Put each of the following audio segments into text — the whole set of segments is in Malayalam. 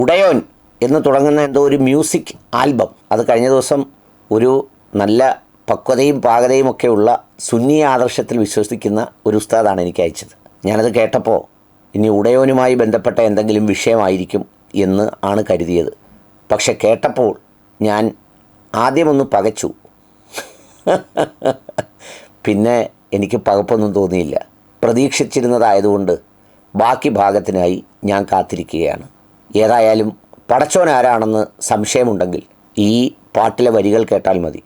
ഉടയോൻ എന്ന് തുടങ്ങുന്ന എന്തോ ഒരു മ്യൂസിക് ആൽബം. അത് കഴിഞ്ഞ ദിവസം ഒരു നല്ല പക്വതയും പാകതയും ഒക്കെ ഉള്ള സുന്നി ആദർശത്തിൽ വിശ്വസിക്കുന്ന ഒരു ഉസ്താദാണ് എനിക്ക് അയച്ചത്. ഞാനത് കേട്ടപ്പോൾ ഇനി ഉടയോനുമായി ബന്ധപ്പെട്ട എന്തെങ്കിലും വിഷയമായിരിക്കും എന്ന് ആണ് കരുതിയത്. പക്ഷെ കേട്ടപ്പോൾ ഞാൻ ആദ്യമൊന്ന് പകച്ചു. പിന്നെ എനിക്ക് പകപ്പൊന്നും തോന്നിയില്ല. പ്രതീക്ഷിച്ചിരുന്നതായതുകൊണ്ട് ബാക്കി ഭാഗത്തിനായി ഞാൻ കാത്തിരിക്കുകയാണ്. ഏതായാലും പടച്ചോൻ ആരാണെന്ന് സംശയമുണ്ടെങ്കിൽ ഈ പാട്ടിലെ വരികൾ കേട്ടാൽ മതി.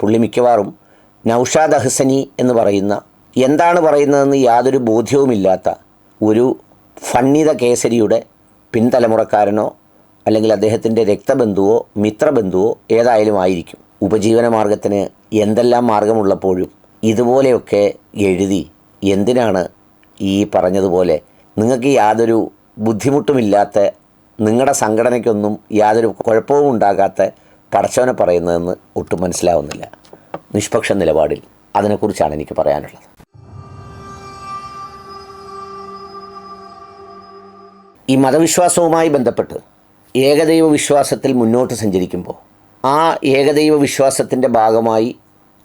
പുള്ളി മിക്കവാറും നൗഷാദ് അഹ്സനി എന്ന് പറയുന്ന എന്താണ് പറയുന്നതെന്ന് യാതൊരു ബോധ്യവുമില്ലാത്ത ഒരു ഫണ്ണിത കേസരിയുടെ പിൻതലമുറക്കാരനോ അല്ലെങ്കിൽ അദ്ദേഹത്തിന്റെ രക്തബന്ധുവോ മിത്രബന്ധുവോ ഏതായാലും ആയിരിക്കും. ഉപജീവന മാർഗത്തിന് എന്തെല്ലാം മാർഗമുള്ളപ്പോഴും ഇതുപോലെയൊക്കെ എഴുതി എന്തിനാണ് ഈ പറഞ്ഞതുപോലെ നിങ്ങൾക്ക് യാതൊരു ബുദ്ധിമുട്ടുമില്ലാത്ത നിങ്ങളുടെ സംഘടനയ്ക്കൊന്നും യാതൊരു കുഴപ്പവും ഉണ്ടാകാത്ത പടച്ചവനെ പറയുന്നതെന്ന് ഒട്ടും മനസ്സിലാവുന്നില്ല. നിഷ്പക്ഷ നിലപാടിൽ അതിനെക്കുറിച്ചാണ് എനിക്ക് പറയാനുള്ളത്. ഈ മതവിശ്വാസവുമായി ബന്ധപ്പെട്ട് ഏകദൈവ വിശ്വാസത്തിൽ മുന്നോട്ട് സഞ്ചരിക്കുമ്പോൾ ആ ഏകദൈവ വിശ്വാസത്തിന്റെ ഭാഗമായി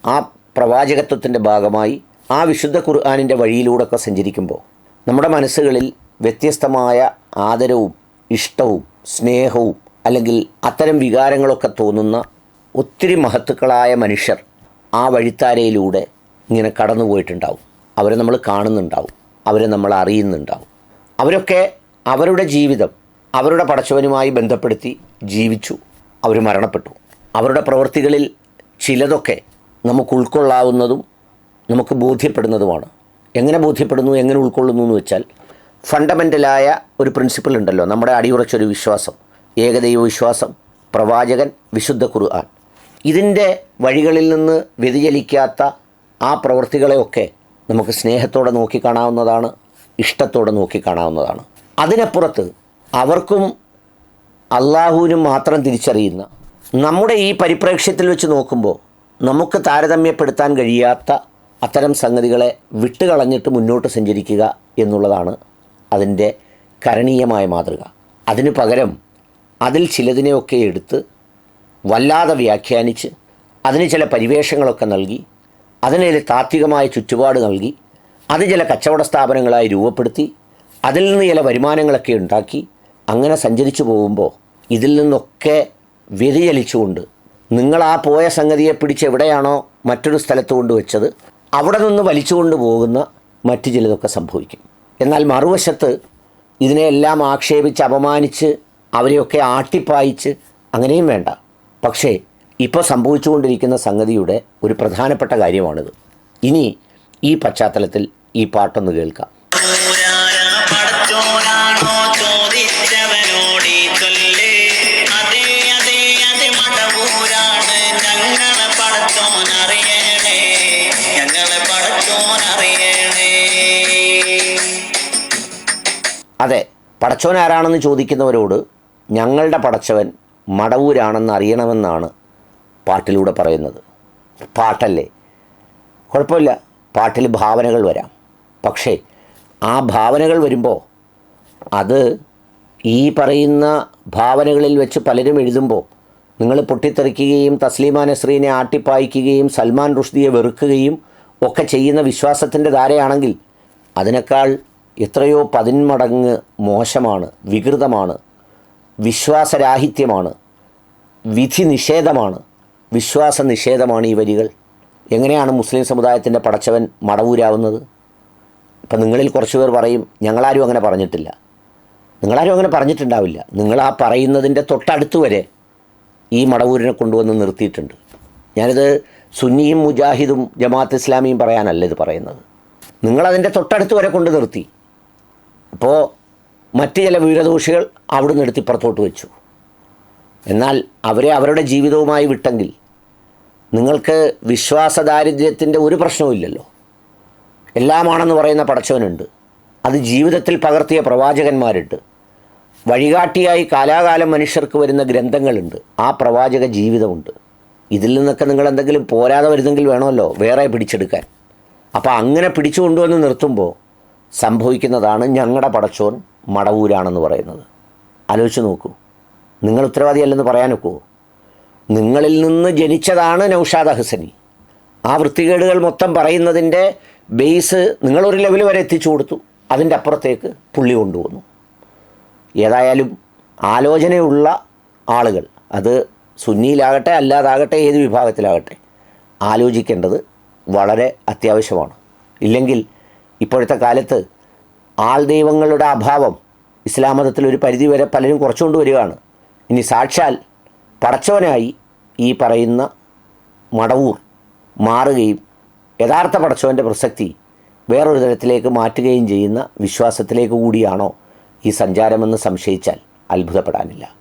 ആ പ്രവാചകത്വത്തിന്റെ ഭാഗമായി ആ വിശുദ്ധ ഖുർആാനിന്റെ വഴിയിലൂടെയൊക്കെ സഞ്ചരിക്കുമ്പോൾ നമ്മുടെ മനസ്സുകളിൽ വ്യത്യസ്തമായ ആദരവും ഇഷ്ടവും സ്നേഹവും അല്ലെങ്കിൽ അത്തരം വികാരങ്ങളൊക്കെ തോന്നുന്ന ഒത്തിരി മഹത്തുക്കളായ മനുഷ്യർ ആ വഴിത്താരയിലൂടെ ഇങ്ങനെ കടന്നു പോയിട്ടുണ്ടാവും അവരെ നമ്മൾ കാണുന്നുണ്ടാവും. അവരെ നമ്മൾ അറിയുന്നുണ്ടാവും. അവരൊക്കെ അവരുടെ ജീവിതം അവരുടെ പടച്ചവനുമായി ബന്ധപ്പെടുത്തി ജീവിച്ചു. അവർ മരണപ്പെട്ടു. അവരുടെ പ്രവൃത്തികളിൽ ചിലതൊക്കെ നമുക്ക് ഉൾക്കൊള്ളാവുന്നതും നമുക്ക് ബോധ്യപ്പെടുന്നതുമാണ്. എങ്ങനെ ബോധ്യപ്പെടുന്നു എങ്ങനെ ഉൾക്കൊള്ളുന്നു എന്ന് വെച്ചാൽ ഫണ്ടമെന്റലായ ഒരു പ്രിൻസിപ്പിൾ ഉണ്ടല്ലോ. നമ്മുടെ അടിയുറച്ചൊരു വിശ്വാസം. ഏകദൈവ വിശ്വാസം പ്രവാചകൻ വിശുദ്ധ ഖുർആൻ. ഇതിന്റെ വഴികളിൽ നിന്ന് വ്യതിചലിക്കാത്ത ആ പ്രവൃത്തികളെയൊക്കെ നമുക്ക് സ്നേഹത്തോടെ നോക്കിക്കാണാവുന്നതാണ് ഇഷ്ടത്തോടെ നോക്കിക്കാണാവുന്നതാണ് അതിനപ്പുറത്ത് അവർക്കും അള്ളാഹുവിനും മാത്രം തിരിച്ചറിയുന്ന നമ്മുടെ ഈ പരിപ്രേക്ഷ്യത്തിൽ വെച്ച് നോക്കുമ്പോൾ നമുക്ക് താരതമ്യപ്പെടുത്താൻ കഴിയാത്ത അത്തരം സംഗതികളെ വിട്ടുകളഞ്ഞിട്ട് മുന്നോട്ട് സഞ്ചരിക്കുക എന്നുള്ളതാണ് അതിന്റെ കരണീയമായ മാതൃക. അതിന് പകരം അതിൽ ചിലതിനെയൊക്കെ എടുത്ത് വല്ലാതെ വ്യാഖ്യാനിച്ച് അതിന് ചില പരിവേഷങ്ങളൊക്കെ നൽകി അതിന് ചില താത്വികമായ ചുറ്റുപാട് നൽകി അത് ചില കച്ചവട സ്ഥാപനങ്ങളായി രൂപപ്പെടുത്തി അതിൽ നിന്ന് ചില വരുമാനങ്ങളൊക്കെ ഉണ്ടാക്കി അങ്ങനെ സഞ്ചരിച്ചു പോകുമ്പോൾ ഇതിൽ നിന്നൊക്കെ വ്യതിചലിച്ചുകൊണ്ട് നിങ്ങൾ ആ പോയ സംഗതിയെ പിടിച്ച് എവിടെയാണോ മറ്റൊരു സ്ഥലത്ത് കൊണ്ടുവച്ചത് അവിടെ നിന്ന് വലിച്ചുകൊണ്ട് പോകുന്ന മറ്റു ചിലതൊക്കെ സംഭവിക്കും. എന്നാൽ മറുവശത്ത് ഇതിനെയെല്ലാം ആക്ഷേപിച്ച് അപമാനിച്ച് അവരെയൊക്കെ ആട്ടിപ്പായിച്ച് അങ്ങനെയും വേണ്ട. പക്ഷേ ഇപ്പോൾ സംഭവിച്ചുകൊണ്ടിരിക്കുന്ന സംഗതിയുടെ ഒരു പ്രധാനപ്പെട്ട കാര്യമാണിത്. ഇനി ഈ പശ്ചാത്തലത്തിൽ ഈ പാട്ടൊന്ന് കേൾക്കാം. അതെ പടച്ചവൻ ആരാണെന്ന് ചോദിക്കുന്നവരോട് ഞങ്ങളുടെ പടച്ചവൻ മടവൂരാണെന്ന് അറിയണമെന്നാണ് പാട്ടിലൂടെ പറയുന്നത്. പാട്ടല്ലേ? കുഴപ്പമില്ല പാട്ടിൽ ഭാവനകൾ വരാം. പക്ഷേ ആ ഭാവനകൾ വരുമ്പോൾ അത് ഈ പറയുന്ന ഭാവനകളിൽ വെച്ച് പലരും എഴുതുമ്പോൾ നിങ്ങൾ പൊട്ടിത്തെറിക്കുകയും തസ്ലീമാ നസ്രീനെ ആട്ടിപ്പായിക്കുകയും സൽമാൻ റുഷ്ദിയെ വെറുക്കുകയും ഒക്കെ ചെയ്യുന്ന വിശ്വാസത്തിന്റെ ധാരയാണെങ്കിൽ അതിനേക്കാൾ എത്രയോ പതിന്മടങ്ങ് മോശമാണ് വികൃതമാണ് വിശ്വാസരാഹിത്യമാണ് വിധി നിഷേധമാണ് വിശ്വാസ നിഷേധമാണ് ഈ വരികൾ. എങ്ങനെയാണ് മുസ്ലിം സമുദായത്തിന്റെ പടച്ചവൻ മടവൂരാവുന്നത്? ഇപ്പം നിങ്ങളിൽ കുറച്ച് പേർ പറയും ഞങ്ങളാരും അങ്ങനെ പറഞ്ഞിട്ടില്ല. നിങ്ങളാരും അങ്ങനെ പറഞ്ഞിട്ടുണ്ടാവില്ല. നിങ്ങൾ ആ പറയുന്നതിന്റെ തൊട്ടടുത്ത് വരെ ഈ മടവൂരിനെ കൊണ്ടുവന്ന് നിർത്തിയിട്ടുണ്ട്. ഞാനിത് സുന്നിയും മുജാഹിദും ജമാഅത്ത് ഇസ്ലാമിയും പറയാനല്ല ഇത് പറയുന്നത്. നിങ്ങളതിന്റെ തൊട്ടടുത്ത് വരെ കൊണ്ട് നിർത്തി. അപ്പോൾ മറ്റ് ചില വീരദോഷികൾ അവിടുന്ന് എടുത്ത് ഇപ്പുറത്തോട്ട് വെച്ചു. എന്നാൽ അവരെ അവരുടെ ജീവിതവുമായി വിട്ടെങ്കിൽ നിങ്ങൾക്ക് വിശ്വാസദാരിദ്ര്യത്തിന്റെ ഒരു പ്രശ്നവുമില്ലല്ലോ എല്ലാമാണെന്ന് പറയുന്ന പടച്ചവനുണ്ട്. അത് ജീവിതത്തിൽ പകർത്തിയ പ്രവാചകന്മാരുണ്ട്. വഴികാട്ടിയായി കാലാകാലം മനുഷ്യർക്ക് വരുന്ന ഗ്രന്ഥങ്ങളുണ്ട്. ആ പ്രവാചക ജീവിതമുണ്ട്. ഇതിൽ നിന്നൊക്കെ നിങ്ങൾ എന്തെങ്കിലും പോരാതെ വരുന്നെങ്കിൽ വേണമല്ലോ വേറെ പിടിച്ചെടുക്കാൻ. അപ്പോൾ അങ്ങനെ പിടിച്ചു കൊണ്ടുവന്ന് നിർത്തുമ്പോൾ സംഭവിക്കുന്നതാണ് ഞങ്ങളുടെ പടച്ചോൻ മടവൂരാണെന്ന് പറയുന്നത്. ആലോചിച്ച് നോക്കൂ. നിങ്ങൾ ഉത്തരവാദിയല്ലെന്ന് പറയാനൊക്കുമോ നിങ്ങളിൽ നിന്ന് ജനിച്ചതാണ് നൗഷാദ് ഹസനി ആ വൃത്തികേടുകൾ മൊത്തം പറയുന്നതിന്റെ ബേസ് നിങ്ങളൊരു ലെവൽ വരെ എത്തിച്ചു കൊടുത്തു. അതിന്റെ അപ്പുറത്തേക്ക് പുള്ളി കൊണ്ടുവന്നു. ഏതായാലും ആലോചനയുള്ള ആളുകൾ അത് സുന്നിയിലാകട്ടെ അല്ലാതാകട്ടെ ഏത് വിഭാഗത്തിലാകട്ടെ ആലോചിക്കേണ്ടത് വളരെ അത്യാവശ്യമാണ്. ഇല്ലെങ്കിൽ ഇപ്പോഴത്തെ കാലത്ത് ആൾ ദൈവങ്ങളുടെ അഭാവം ഇസ്ലാം മതത്തിൽ ഒരു പരിധിവരെ പലരും കുറച്ചുകൊണ്ട് വരികയാണ്. ഇനി സാക്ഷാൽ പടച്ചവനായി ഈ പറയുന്ന മടവൂർ മാറുകയും യഥാർത്ഥ പടച്ചവന്റെ പ്രസക്തി വേറൊരു തരത്തിലേക്ക് മാറ്റുകയും ചെയ്യുന്ന വിശ്വാസത്തിലേക്ക് കൂടിയാണോ ഈ സഞ്ചാരമെന്ന് സംശയിച്ചാൽ അത്ഭുതപ്പെടാനില്ല.